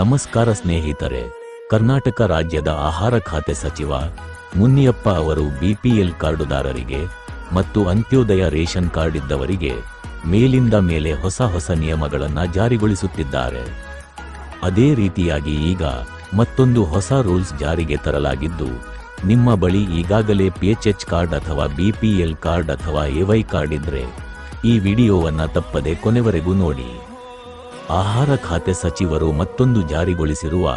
ನಮಸ್ಕಾರ ಸ್ನೇಹಿತರೆ. ಕರ್ನಾಟಕ ರಾಜ್ಯದ ಆಹಾರ ಖಾತೆ ಸಚಿವ ಮುನ್ನಿಯಪ್ಪ ಅವರು ಬಿಪಿಎಲ್ ಕಾರ್ಡುದಾರರಿಗೆ ಮತ್ತು ಅಂತ್ಯೋದಯ ರೇಷನ್ ಕಾರ್ಡ್ ಇದ್ದವರಿಗೆ ಮೇಲಿಂದ ಮೇಲೆ ಹೊಸ ಹೊಸ ನಿಯಮಗಳನ್ನು ಜಾರಿಗೊಳಿಸುತ್ತಿದ್ದಾರೆ. ಅದೇ ರೀತಿಯಾಗಿ ಈಗ ಮತ್ತೊಂದು ಹೊಸ ರೂಲ್ಸ್ ಜಾರಿಗೆ ತರಲಾಗಿದ್ದು, ನಿಮ್ಮ ಬಳಿ ಈಗಾಗಲೇ ಪಿಎಚ್ಎಚ್ ಕಾರ್ಡ್ ಅಥವಾ ಬಿಪಿಎಲ್ ಕಾರ್ಡ್ ಅಥವಾ ಎವೈ ಕಾರ್ಡ್ ಇದ್ರೆ ಈ ವಿಡಿಯೋವನ್ನು ತಪ್ಪದೆ ಕೊನೆವರೆಗೂ ನೋಡಿ. ಆಹಾರ ಖಾತೆ ಸಚಿವರು ಮತ್ತೊಂದು ಜಾರಿಗೊಳಿಸಿರುವ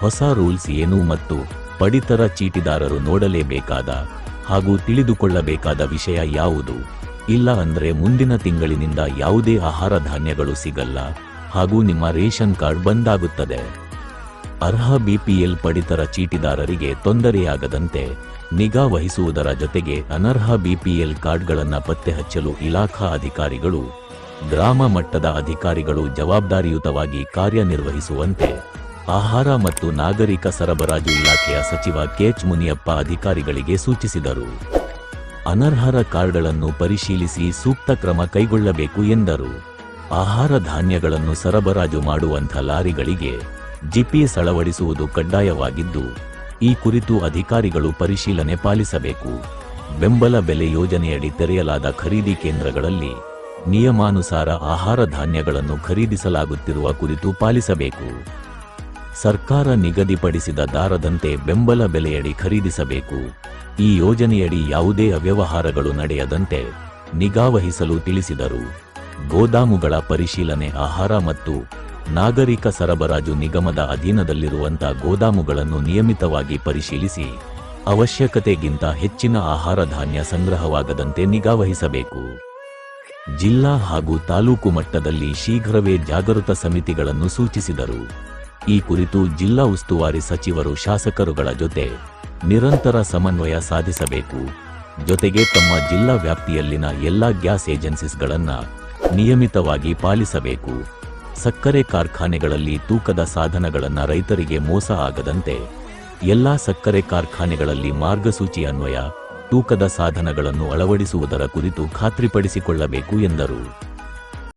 ಹೊಸ ರೂಲ್ಸ್ ಏನು ಮತ್ತು ಪಡಿತರ ಚೀಟಿದಾರರು ನೋಡಲೇಬೇಕಾದ ಹಾಗೂ ತಿಳಿದುಕೊಳ್ಳಬೇಕಾದ ವಿಷಯ ಯಾವುದು? ಇಲ್ಲ ಅಂದ್ರೆ ಮುಂದಿನ ತಿಂಗಳಿನಿಂದ ಯಾವುದೇ ಆಹಾರ ಧಾನ್ಯಗಳು ಸಿಗಲ್ಲ ಹಾಗೂ ನಿಮ್ಮ ರೇಷನ್ ಕಾರ್ಡ್ ಬಂದಾಗುತ್ತದೆ. ಅರ್ಹ ಬಿಪಿಎಲ್ ಪಡಿತರ ಚೀಟಿದಾರರಿಗೆ ತೊಂದರೆಯಾಗದಂತೆ ನಿಗಾ ವಹಿಸುವುದರ ಜೊತೆಗೆ ಅನರ್ಹ ಬಿಪಿಎಲ್ ಕಾರ್ಡ್ಗಳನ್ನು ಪತ್ತೆ ಹಚ್ಚಲು ಇಲಾಖಾ ಅಧಿಕಾರಿಗಳು ಗ್ರಾಮ ಮಟ್ಟದ ಅಧಿಕಾರಿಗಳು ಜವಾಬ್ದಾರಿಯುತವಾಗಿ ಕಾರ್ಯನಿರ್ವಹಿಸುವಂತೆ ಆಹಾರ ಮತ್ತು ನಾಗರಿಕ ಸರಬರಾಜು ಇಲಾಖೆಯ ಸಚಿವ ಕೆಎಚ್ ಮುನಿಯಪ್ಪ ಅಧಿಕಾರಿಗಳಿಗೆ ಸೂಚಿಸಿದರು. ಅನರ್ಹರ ಕಾರ್ಡ್ಗಳನ್ನು ಪರಿಶೀಲಿಸಿ ಸೂಕ್ತ ಕ್ರಮ ಕೈಗೊಳ್ಳಬೇಕು ಎಂದರು. ಆಹಾರ ಧಾನ್ಯಗಳನ್ನು ಸರಬರಾಜು ಮಾಡುವಂಥ ಲಾರಿಗಳಿಗೆ ಜಿಪಿಎಸ್ ಅಳವಡಿಸುವುದು ಕಡ್ಡಾಯವಾಗಿದ್ದು, ಈ ಕುರಿತು ಅಧಿಕಾರಿಗಳು ಪರಿಶೀಲನೆ ಪಾಲಿಸಬೇಕು. ಬೆಂಬಲ ಬೆಲೆ ಯೋಜನೆಯಡಿ ತೆರೆಯಲಾದ ಖರೀದಿ ಕೇಂದ್ರಗಳಲ್ಲಿ ನಿಯಮಾನುಸಾರ ಆಹಾರ ಧಾನ್ಯಗಳನ್ನು ಖರೀದಿಸಲಾಗುತ್ತಿರುವ ಕುರಿತು ಪಾಲಿಸಬೇಕು. ಸರ್ಕಾರ ನಿಗದಿಪಡಿಸಿದ ದಾರದಂತೆ ಬೆಂಬಲ ಬೆಲೆಯಡಿ ಖರೀದಿಸಬೇಕು. ಈ ಯೋಜನೆಯಡಿ ಯಾವುದೇ ಅವ್ಯವಹಾರಗಳು ನಡೆಯದಂತೆ ನಿಗಾವಹಿಸಲು ತಿಳಿಸಿದರು. ಗೋದಾಮುಗಳ ಪರಿಶೀಲನೆ ಆಹಾರ ಮತ್ತು ನಾಗರಿಕ ಸರಬರಾಜು ನಿಗಮದ ಅಧೀನದಲ್ಲಿರುವಂಥ ಗೋದಾಮುಗಳನ್ನು ನಿಯಮಿತವಾಗಿ ಪರಿಶೀಲಿಸಿ ಅವಶ್ಯಕತೆಗಿಂತ ಹೆಚ್ಚಿನ ಆಹಾರ ಧಾನ್ಯ ಸಂಗ್ರಹವಾಗದಂತೆ ನಿಗಾವಹಿಸಬೇಕು ಜಿಲ್ಲಾ ಹಾಗೂ ತಾಲೂಕು ಮಟ್ಟದಲ್ಲಿ ಶೀಘ್ರವೇ ಜಾಗೃತ ಸಮಿತಿಗಳನ್ನು ಸೂಚಿಸಿದರು. ಈ ಕುರಿತು ಜಿಲ್ಲಾ ಉಸ್ತುವಾರಿ ಸಚಿವರು ಶಾಸಕರುಗಳ ಜೊತೆ ನಿರಂತರ ಸಮನ್ವಯ ಸಾಧಿಸಬೇಕು. ಜೊತೆಗೆ ತಮ್ಮ ಜಿಲ್ಲಾ ವ್ಯಾಪ್ತಿಯಲ್ಲಿನ ಎಲ್ಲಾ ಗ್ಯಾಸ್ ಏಜೆನ್ಸೀಸ್ಗಳನ್ನು ನಿಯಮಿತವಾಗಿ ಪಾಲಿಸಬೇಕು. ಸಕ್ಕರೆ ಕಾರ್ಖಾನೆಗಳಲ್ಲಿ ತೂಕದ ಸಾಧನಗಳನ್ನು ರೈತರಿಗೆ ಮೋಸ ಆಗದಂತೆ ಎಲ್ಲಾ ಸಕ್ಕರೆ ಕಾರ್ಖಾನೆಗಳಲ್ಲಿ ಮಾರ್ಗಸೂಚಿ ಅನ್ವಯ ತೂಕದ ಸಾಧನಗಳನ್ನು ಅಳವಡಿಸುವುದರ ಕುರಿತು ಖಾತ್ರಿಪಡಿಸಿಕೊಳ್ಳಬೇಕು ಎಂದರು.